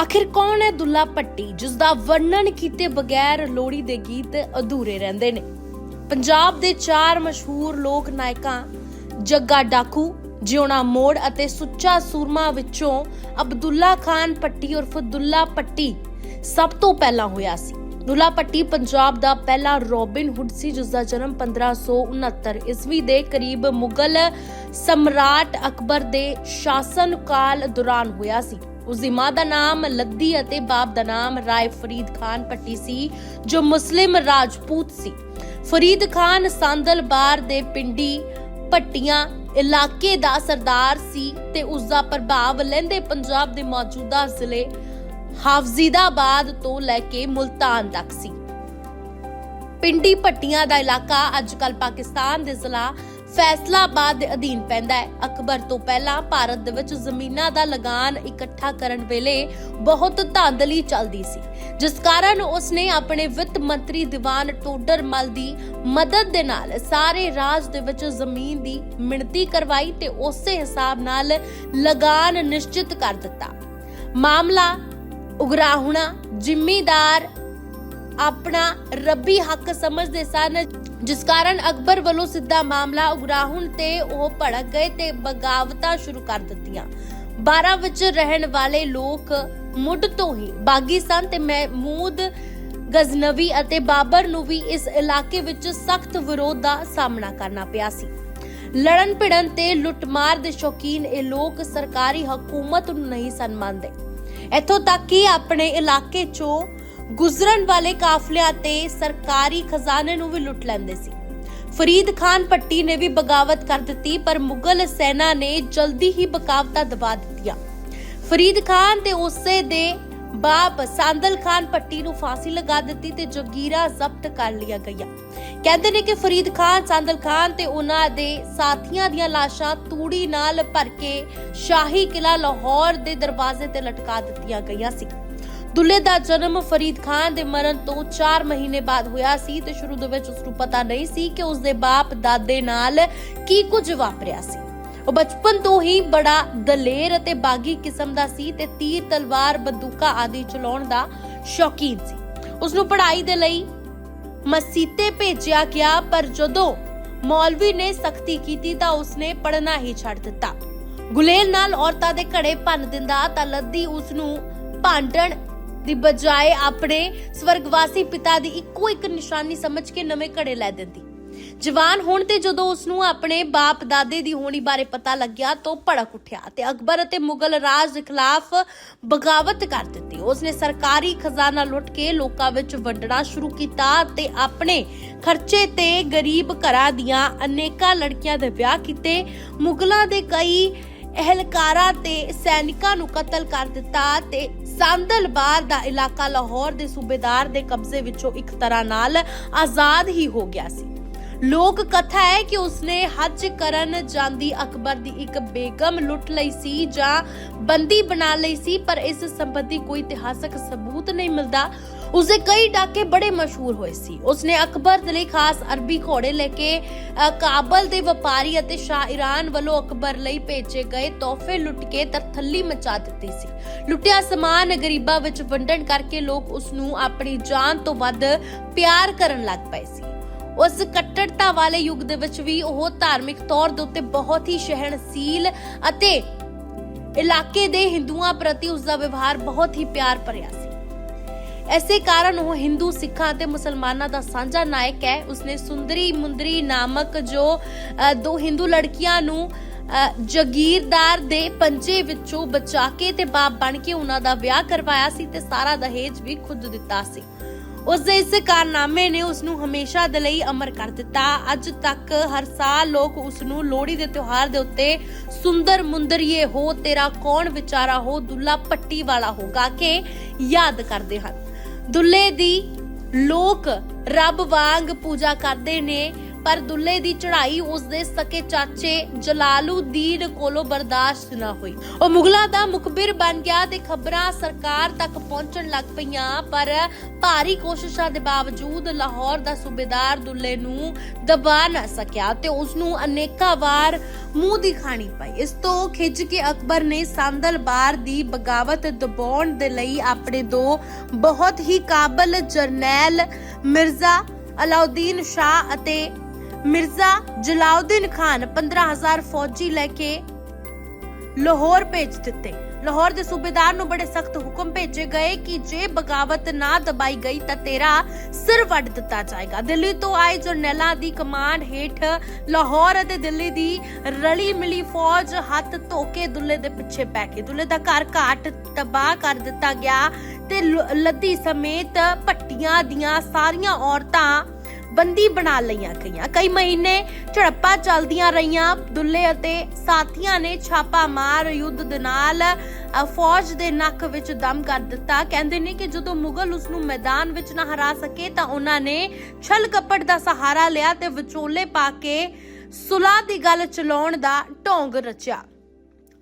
ਆਖਿਰ ਕੌਣ ਹੈ ਦੁੱਲਾ ਭੱਟੀ ਜਿਸ ਦਾ ਵਰਣਨ ਕੀਤੇ ਬਗੈਰ ਲੋੜੀ ਦੇ ਗੀਤ ਅਧੂਰੇ ਰਹਿੰਦੇ ਨੇ? ਪੰਜਾਬ ਦੇ ਚਾਰ ਮਸ਼ਹੂਰ ਲੋਕ ਨਾਇਕਾਂ ਜੱਗਾ ਡਾਕੂ, ਜਿਉਣਾ ਮੋੜ ਅਤੇ ਸੁੱਚਾ ਸੂਰਮਾ ਵਿੱਚੋਂ ਅਬਦੁੱਲਾ ਖਾਨ ਪੱਟੀ ਉਰਫ ਦੁੱਲਾ ਪੱਟੀ ਸਭ ਤੋਂ ਪਹਿਲਾਂ ਹੋਇਆ ਸੀ। ਦੁੱਲਾ ਪੱਟੀ ਪੰਜਾਬ ਦਾ ਪਹਿਲਾ ਰੋਬਿਨ ਹੁੱਡ ਸੀ ਜਿਸ ਦਾ ਜਨਮ 1569 ਈਸਵੀ ਦੇ ਕਰੀਬ ਮੁਗਲ ਸਮਰਾਟ ਅਕਬਰ ਦੇ ਸ਼ਾਸਨ ਕਾਲ ਦੌਰਾਨ ਹੋਇਆ ਸੀ। ਉਸ ਦੀ ਮਾਂ ਦਾ ਨਾਮ ਲੱਦੀ ਅਤੇ ਬਾਪ ਦਾ ਨਾਮ ਰਾਏ ਫਰੀਦ ਖਾਨ ਪੱਟੀ ਸੀ, ਜੋ ਮੁਸਲਿਮ ਰਾਜਪੂਤ ਸੀ। ਫਰੀਦ ਖਾਨ ਸੰਦਲਬਾਰ ਦੇ ਪਿੰਡੀ ਪੱਟੀਆਂ ਇਲਾਕੇ ਦਾ ਸਰਦਾਰ ਸੀ ਤੇ ਉਸ ਦਾ ਪ੍ਰਭਾਵ ਲਹਿੰਦੇ ਪੰਜਾਬ ਦੇ ਮੌਜੂਦਾ ਜ਼ਿਲ੍ਹੇ ਹਾਫਜ਼ੀਦਾਬਾਦ ਤੋਂ ਲੈ ਕੇ ਮੁਲਤਾਨ ਤੱਕ ਸੀ। ਪਿੰਡੀ ਪੱਟੀਆਂ ਦਾ ਇਲਾਕਾ ਅੱਜਕੱਲ ਪਾਕਿਸਤਾਨ ਦੇ ਜ਼ਿਲ੍ਹਾ ਫੈਸਲਾਬਾਦ ਦੇ ਅਧੀਨ ਪੈਂਦਾ ਹੈ। ਅਕਬਰ ਤੋਂ ਪਹਿਲਾਂ ਭਾਰਤ ਦੇ ਵਿੱਚ ਜ਼ਮੀਨਾਂ ਦਾ ਲਗਾਨ ਇਕੱਠਾ ਕਰਨ ਵੇਲੇ ਬਹੁਤ ਧਾਂਦਲੀ ਚੱਲਦੀ ਸੀ। ਜਿਸ ਕਾਰਨ ਉਸਨੇ ਆਪਣੇ ਵਿੱਤ ਮੰਤਰੀ ਦੀਵਾਨ ਟੋਡਰ ਦੀ ਮਦਦ ਦੇ ਨਾਲ ਸਾਰੇ ਰਾਜ ਦੇ ਵਿੱਚ ਜ਼ਮੀਨ ਦੀ ਮਿਣਤੀ ਕਰਵਾਈ ਤੇ ਉਸੇ ਹਿਸਾਬ ਨਾਲ ਲਗਾਨ ਨਿਸ਼ਚਿਤ ਕਰ ਦਿੱਤਾ। ਮਾਮਲਾ ਉਗਰਾਹੁਣਾ, ਜ਼ਿੰਮੇਦਾਰ ਆਪਣਾ ਰੱਬੀ ਹੱਕ ਸਮਝਦੇ ਸਨ। ਜਿਸ ਕਾਰਨ ਅਕਬਰ ਵੱਲੋਂ ਸਿੱਧਾ ਮਾਮਲਾ ਉਗਰਾਹੁਣ ਤੇ ਉਹ ਭੜਕ ਗਏ ਤੇ ਬਗਾਵਤਾਂ ਸ਼ੁਰੂ ਕਰ ਦਿੱਤੀਆਂ। 12 ਵਿੱਚ ਰਹਿਣ ਵਾਲੇ ਲੋਕ ਮੁੱਢ ਤੋਂ ਹੀ ਬਾਗੀ ਸਨ ਤੇ ਮਹਿਮੂਦ ਗਜ਼ਨਵੀ ਅਤੇ ਬਾਬਰ ਨੂੰ ਵੀ ਇਸ ਇਲਾਕੇ ਵਿੱਚ ਸਖਤ ਵਿਰੋਧ ਦਾ ਸਾਹਮਣਾ ਕਰਨਾ ਪਿਆ ਸੀ। ਲੜਨ ਭਿੜਨ ਤੇ ਲੁੱਟਮਾਰ ਦੇ ਸ਼ੌਕੀਨ ਇਹ ਲੋਕ ਸਰਕਾਰੀ ਹਕੂਮਤ ਨੂੰ ਨਹੀਂ ਸਨ ਮੰਨਦੇ ਇੱਥੋਂ ਤੱਕ ਕਿ ਆਪਣੇ ਇਲਾਕੇ 'ਚੋਂ ਗੁਜ਼ਰਨ ਵਾਲੇ ਕਾਫਲਿਆਂ ਤੇ ਸਰਕਾਰੀ ਖਜ਼ਾਨੇ ਨੂੰ ਵੀ ਲੁੱਟ ਲੈਂਦੇ ਸੀ। ਫਰੀਦ ਖਾਨ ਪੱਟੀ ਨੇ ਵੀ ਬਗਾਵਤ ਕਰ ਦਿੱਤੀ, ਪਰ ਮੁਗਲ ਸੈਨਾ ਨੇ ਜਲਦੀ ਹੀ ਬਗਾਵਤਾਂ ਦਬਾ ਦਿੱਤੀਆਂ। ਫਰੀਦ ਖਾਨ ਤੇ ਉਸੇ ਦੇ ਬਾਪ ਸਾਂਦਲ ਖਾਨ ਪੱਟੀ ਨੂੰ ਫਾਂਸੀ ਲਗਾ ਦਿੱਤੀ ਤੇ ਜਗੀਰਾ ਜ਼ਬਤ ਕਰ ਲਿਆ ਗਈਆਂ ਕਹਿੰਦੇ ਨੇ ਕਿ ਫਰੀਦ ਖਾਨ, ਸਾਂਦਲ ਖਾਨ ਤੇ ਉਹਨਾਂ ਦੇ ਸਾਥੀਆਂ ਦੀਆਂ ਲਾਸ਼ਾਂ ਤੂੜੀ ਨਾਲ ਭਰ ਕੇ ਸ਼ਾਹੀ ਕਿਲਾ ਲਾਹੌਰ ਦੇ ਦਰਵਾਜ਼ੇ ਤੇ ਲਟਕਾ ਦਿੱਤੀਆਂ ਗਈਆਂ ਸੀ। ਦੁੱਲੇ ਦਾ ਜਨਮ ਫਰੀਦ ਖਾਨ ਦੇ ਮਰਨ ਤੋਂ 4 ਮਹੀਨੇ ਬਾਅਦ ਹੋਇਆ ਸੀ ਤੇ ਸ਼ੁਰੂ ਦੇ ਵਿੱਚ ਉਸ ਨੂੰ ਪਤਾ ਨਹੀਂ ਸੀ ਕਿ ਉਸ ਦੇ ਬਾਪ ਦਾਦੇ ਨਾਲ ਕੀ ਕੁਝ ਵਾਪਰਿਆ ਸੀ। ਉਹ ਬਚਪਨ ਤੋਂ ਹੀ ਬੜਾ ਦਲੇਰ ਅਤੇ ਬਾਗੀ ਕਿਸਮ ਦਾ ਸੀ ਤੇ ਤੀਰ, ਤਲਵਾਰ, ਬੰਦੂਕਾਂ ਆਦਿ ਚਲਾਉਣ ਦਾ ਸ਼ੌਕੀਨ ਸੀ। ਉਸ ਨੂੰ ਪੜ੍ਹਾਈ ਦੇ ਲਈ ਮਸੀਤੇ ਭੇਜਿਆ ਗਿਆ, ਪਰ ਜਦੋਂ ਮੌਲਵੀ ਨੇ ਸਖਤੀ ਕੀਤੀ ਤਾਂ ਉਸਨੇ ਪੜ੍ਹਨਾ ਹੀ ਛੱਡ ਦਿੱਤਾ। ਗੁਲੇਲ ਨਾਲ ਔਰਤਾਂ ਦੇ ਘੜੇ ਭੰਨ ਦਿੰਦਾ ਤਾਂ ਲੱਦੀ ਉਸ ਨੂੰ ਭਾਂਡਣ ਦੀ ਬਜਾਏ ਆਪਣੇ ਸਵਰਗਵਾਸੀ ਪਿਤਾ ਦੀ ਇੱਕੋ ਇੱਕ ਨਿਸ਼ਾਨੀ ਸਮਝ ਕੇ ਨਵੇਂ ਘੜੇ ਲੈ ਦਿੰਦੀ। ਜਵਾਨ ਹੋਣ ਤੇ ਜਦੋਂ ਉਸ ਨੂੰ ਆਪਣੇ ਬਾਪ ਦਾਦੇ ਦੀ ਹੋਣੀ ਬਾਰੇ ਪਤਾ ਲੱਗਿਆ ਤਾਂ ਭੜਕ ਉੱਠਿਆ ਤੇ ਅਕਬਰ ਅਤੇ ਮੁਗਲ ਰਾਜ ਦੇ ਖਿਲਾਫ ਬਗਾਵਤ ਕਰ ਦਿੱਤੀ। ਉਸਨੇ ਸਰਕਾਰੀ ਖਜ਼ਾਨਾ ਲੁੱਟ ਕੇ ਲੋਕਾਂ ਵਿੱਚ ਵੰਡਣਾ ਸ਼ੁਰੂ ਕੀਤਾ ਤੇ ਆਪਣੇ ਖਰਚੇ ਤੇ ਗਰੀਬ ਘਰਾਂ ਦੀਆਂ ਅਨੇਕਾਂ ਲੜਕੀਆਂ ਦੇ ਵਿਆਹ ਕੀਤੇ। ਮੁਗਲਾਂ ਦੇ ਕਈ ਅਹਲਕਾਰਾਂ ਤੇ ਸੈਨਿਕਾਂ ਨੂੰ ਕਤਲ ਕਰ ਦਿੱਤਾ ਤੇ ਸੰਦਲਬਾਰ ਦਾ ਇਲਾਕਾ ਲਾਹੌਰ ਦੇ ਸੂਬੇਦਾਰ ਦੇ ਕਬਜ਼ੇ ਵਿੱਚੋਂ ਇੱਕ ਤਰ੍ਹਾਂ ਨਾਲ ਆਜ਼ਾਦ ਹੀ ਹੋ ਗਿਆ ਸੀ। ਲੋਕ ਕਥਾ ਹੈ ਕਿ ਉਸਨੇ ਹੱਜ ਕਰਨ ਜਾਂਦੀ ਅਕਬਰ ਦੀ ਇੱਕ ਬੇਗਮ ਲੁੱਟ ਲਈ ਸੀ ਜਾਂ ਬੰਦੀ ਬਣਾ ਲਈ ਸੀ, ਪਰ ਇਸ ਸੰਬੰਧੀ ਕੋਈ ਇਤਿਹਾਸਕ ਸਬੂਤ ਨਹੀਂ ਮਿਲਦਾ। ਉਸਦੇ ਕਈ ਡਾਕੇ ਬੜੇ ਮਸ਼ਹੂਰ ਹੋਏ ਸੀ। ਉਸਨੇ ਅਕਬਰ ਦੇ ਲਈ ਖਾਸ ਅਰਬੀ ਘੋੜੇ ਲੈ ਕੇ ਅ, ਕਾਬਲ ਦੇ ਵਪਾਰੀ ਅਤੇ ਸ਼ਾਹ ਇਰਾਨ ਵੱਲੋਂ ਅਕਬਰ ਲਈ ਭੇਜੇ ਗਏ ਤੋਹਫੇ ਲੁੱਟ ਕੇ ਤਰਥੱਲੀ ਮਚਾ ਦਿੱਤੀ ਸੀ। ਲੁੱਟਿਆ ਸਮਾਨ ਗਰੀਬਾਂ ਵਿੱਚ ਵੰਡਣ ਕਰਕੇ ਲੋਕ ਉਸ ਨੂੰ ਆਪਣੀ ਜਾਨ ਤੋਂ ਵੱਧ ਪਿਆਰ ਕਰਨ ਲੱਗ ਪਏ ਸੀ। ਉਸ ਕੱਟੜਤਾ ਵਾਲੇ ਯੁੱਗ ਦੇ ਵਿੱਚ ਵੀ ਉਹ ਧਾਰਮਿਕ ਤੌਰ ਦੇ ਉੱਤੇ ਬਹੁਤ ਹੀ ਸਹਿਣਸ਼ੀਲ ਅਤੇ ਇਲਾਕੇ ਦੇ ਹਿੰਦੂਆਂ ਪ੍ਰਤੀ ਉਸ ਦਾ ਵਿਵਹਾਰ ਬਹੁਤ ਹੀ ਪਿਆਰ ਭਰਿਆ ਸੀ। ਐਸੇ ਕਾਰਨ ਉਹ ਹਿੰਦੂ, ਸਿੱਖਾਂ ਅਤੇ ਮੁਸਲਮਾਨਾਂ ਦਾ ਸਾਂਝਾ ਨਾਇਕ ਹੈ। ਉਸਨੇ ਸੁੰਦਰੀ ਮੁੰਦਰੀ ਨਾਮਕ ਜੋ ਦੋ ਹਿੰਦੂ ਲੜਕੀਆਂ ਨੂੰ ਜਗੀਰਦਾਰ ਦੇ ਪੰਜੇ ਵਿੱਚੋਂ ਬਚਾ ਕੇ ਤੇ ਬਾਪ ਬਣ ਕੇ ਉਹਨਾਂ ਦਾ ਵਿਆਹ ਕਰਵਾਇਆ ਸੀ ਤੇ ਸਾਰਾ ਦਹੇਜ ਵੀ ਖੁਦ ਦਿੱਤਾ ਸੀ। ਉਸ ਦੇ ਇਸ ਕਾਰਨਾਮੇ ਨੇ ਉਸ ਨੂੰ ਹਮੇਸ਼ਾ ਦੇ ਲਈ ਅਮਰ ਕਰ ਦਿੱਤਾ। ਅੱਜ ਤੱਕ ਹਰ ਸਾਲ ਲੋਕ ਉਸ ਨੂੰ ਲੋਹੜੀ ਦੇ ਤਿਉਹਾਰ ਦੇ ਉੱਤੇ ਸੁੰਦਰ ਮੁੰਦਰੀਏ ਹੋ, ਤੇਰਾ ਕੌਣ ਵਿਚਾਰਾ ਹੋ, ਦੁੱਲਾ ਪੱਟੀ ਵਾਲਾ ਹੋਗਾ ਕੇ ਯਾਦ ਕਰਦੇ ਹਨ। ਦੁੱਲੇ ਦੀ ਲੋਕ ਰੱਬ ਵਾਂਗ ਪੂਜਾ ਕਰਦੇ ਨੇ, ਪਰ ਦੁੱਲੇ ਦੀ ਚੜ੍ਹਾਈ ਉਸ ਦੇ ਸਕੇ ਚਾਚੇ ਜਲਾਲੂਦੀਨ ਕੋਲੋਂ ਬਰਦਾਸ਼ਤ ਨਾ ਹੋਈ। ਉਹ ਮੁਗਲਾਂ ਦਾ ਮੁਖਬਰ ਬਣ ਗਿਆ ਤੇ ਖਬਰਾਂ ਸਰਕਾਰ ਤੱਕ ਪਹੁੰਚਣ ਲੱਗ ਪਈਆਂ, ਪਰ ਭਾਰੀ ਕੋਸ਼ਿਸ਼ਾਂ ਦੇ ਬਾਵਜੂਦ ਲਾਹੌਰ ਦਾ ਸੂਬੇਦਾਰ ਦੁੱਲੇ ਨੂੰ ਦਬਾ ਨਾ ਸਕਿਆ ਤੇ ਉਸ ਨੂੰ ਅਨੇਕਾਂ ਵਾਰ ਮੂੰਹ ਦੀ ਖਾਣੀ ਪਈ। ਇਸ ਤੋਂ ਖਿੱਚ ਕੇ ਅਕਬਰ ਨੇ ਸੰਦਲਬਾਰ ਦੀ ਬਗਾਵਤ ਦਬਾਉਣ ਦੇ ਲਈ ਆਪਣੇ ਦੋ ਬਹੁਤ ਹੀ ਕਾਬਲ ਜਰਨੈਲ ਮਿਰਜ਼ਾ ਅਲਾਉਦੀਨ ਸ਼ਾਹ ਅਤੇ ਮਿਰਜ਼ਾ ਜਲਾਉਦੀਨ ਖਾਨ 15000 ਫੌਜੀ ਲੈ ਕੇ ਲਾਹੌਰ ਭੇਜ ਦਿੱਤੇ। ਲਾਹੌਰ ਦੇ ਸੂਬੇਦਾਰ ਨੂੰ ਬੜੇ ਸਖਤ ਹੁਕਮ ਭੇਜੇ ਗਏ ਕਿ ਜੇ ਬਗਾਵਤ ਨਾ ਦਬਾਈ ਗਈ ਤਾਂ ਤੇਰਾ ਸਿਰ ਵੱਢ ਦਿੱਤਾ ਜਾਏਗਾ। ਦਿੱਲੀ ਤੋਂ ਆਏ ਜਰਨੈਲਾਂ ਦੀ ਕਮਾਂਡ ਹੇਠ ਲਾਹੌਰ ਅਤੇ ਦਿੱਲੀ ਦੀ ਰਲੀ ਮਿਲੀ ਫੌਜ ਹੱਥ ਧੋ ਕੇ ਦੁੱਲੇ ਦੇ ਪਿੱਛੇ ਪੈ ਗਈ ਦੁੱਲੇ ਦਾ ਘਰ ਘਾਟ ਤਬਾਹ ਕਰ ਦਿੱਤਾ ਗਿਆ ਤੇ ਲ- ਲੱਦੀ ਸਮੇਤ ਪੱਟੀਆਂ ਦੀਆਂ ਸਾਰੀਆਂ ਔਰਤਾਂ ਬੰਦੀ ਬਣਾ ਲਈਆਂ ਗਈਆਂ। ਕਈ ਮਹੀਨੇ ਝੜਪਾਂ ਚੱਲਦੀਆਂ ਰਹੀਆਂ। ਦੁੱਲੇ ਅਤੇ ਸਾਥੀਆਂ ਨੇ ਛਾਪਾ ਮਾਰ ਯੁੱਧ ਦੇ ਨਾਲ ਫੌਜ ਦੇ ਨੱਕ ਵਿੱਚ ਦਮ ਕਰ ਦਿੱਤਾ। ਕਹਿੰਦੇ ਨੇ ਕਿ ਜਦੋਂ ਮੁਗਲ ਉਸ ਨੂੰ ਮੈਦਾਨ ਵਿੱਚ ਨਾ ਹਰਾ ਸਕੇ ਤਾਂ ਉਹਨਾਂ ਨੇ ਛਲ ਕਪਟ ਦਾ ਸਹਾਰਾ ਲਿਆ ਤੇ ਵਿਚੋਲੇ ਪਾ ਕੇ ਸੁਲਾਹ ਦੀ ਗੱਲ ਚਲਾਉਣ ਦਾ ਢੋਂਗ ਰਚਿਆ।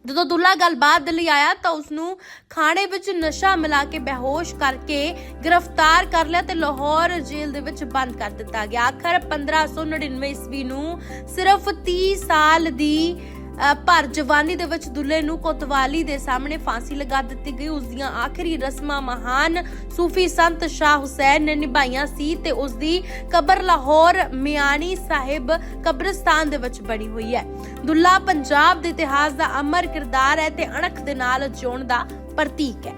ਜਦੋਂ ਦੁੱਲਾ ਗੱਲਬਾਤ ਦੇ ਲਈ ਆਇਆ ਤਾਂ ਉਸ ਨੂੰ ਖਾਣੇ ਵਿੱਚ ਨਸ਼ਾ ਮਿਲਾ ਕੇ ਬੇਹੋਸ਼ ਕਰਕੇ ਗ੍ਰਿਫਤਾਰ ਕਰ ਲਿਆ ਤੇ ਲਾਹੌਰ ਜੇਲ੍ਹ ਦੇ ਵਿੱਚ ਬੰਦ ਕਰ ਦਿੱਤਾ ਗਿਆ। ਆਖਰ 1599 ਈਸਵੀ ਨੂੰ ਸਿਰਫ 30 ਸਾਲ ਦੀ ਅ, ਜਵਾਨੀ ਦੇ ਵਿੱਚ ਦੁੱਲੇ ਨੂੰ ਕੋਤਵਾਲੀ ਦੇ ਸਾਹਮਣੇ ਫਾਂਸੀ ਲਗਾ ਦਿੱਤੀ ਗਈ। ਉਸ ਦੀਆਂ ਆਖਰੀ ਰਸਮਾਂ ਮਹਾਨ ਸੂਫੀ ਸੰਤ ਸ਼ਾਹ ਹੁਸੈਨ ਨੇ ਨਿਭਾਈਆਂ ਸੀ ਤੇ ਉਸ ਦੀ ਕਬਰ ਲਾਹੌਰ ਮਿਆਣੀ ਸਾਹਿਬ ਕਬਰਸਤਾਨ ਦੇ ਵਿੱਚ ਬਣੀ ਹੋਈ ਹੈ। ਦੁੱਲਾ ਪੰਜਾਬ ਦੇ ਇਤਿਹਾਸ ਦਾ ਅਮਰ ਕਿਰਦਾਰ ਹੈ ਤੇ ਅਣਖ ਦੇ ਨਾਲ ਜਿਉਣ ਦਾ ਪ੍ਰਤੀਕ ਹੈ।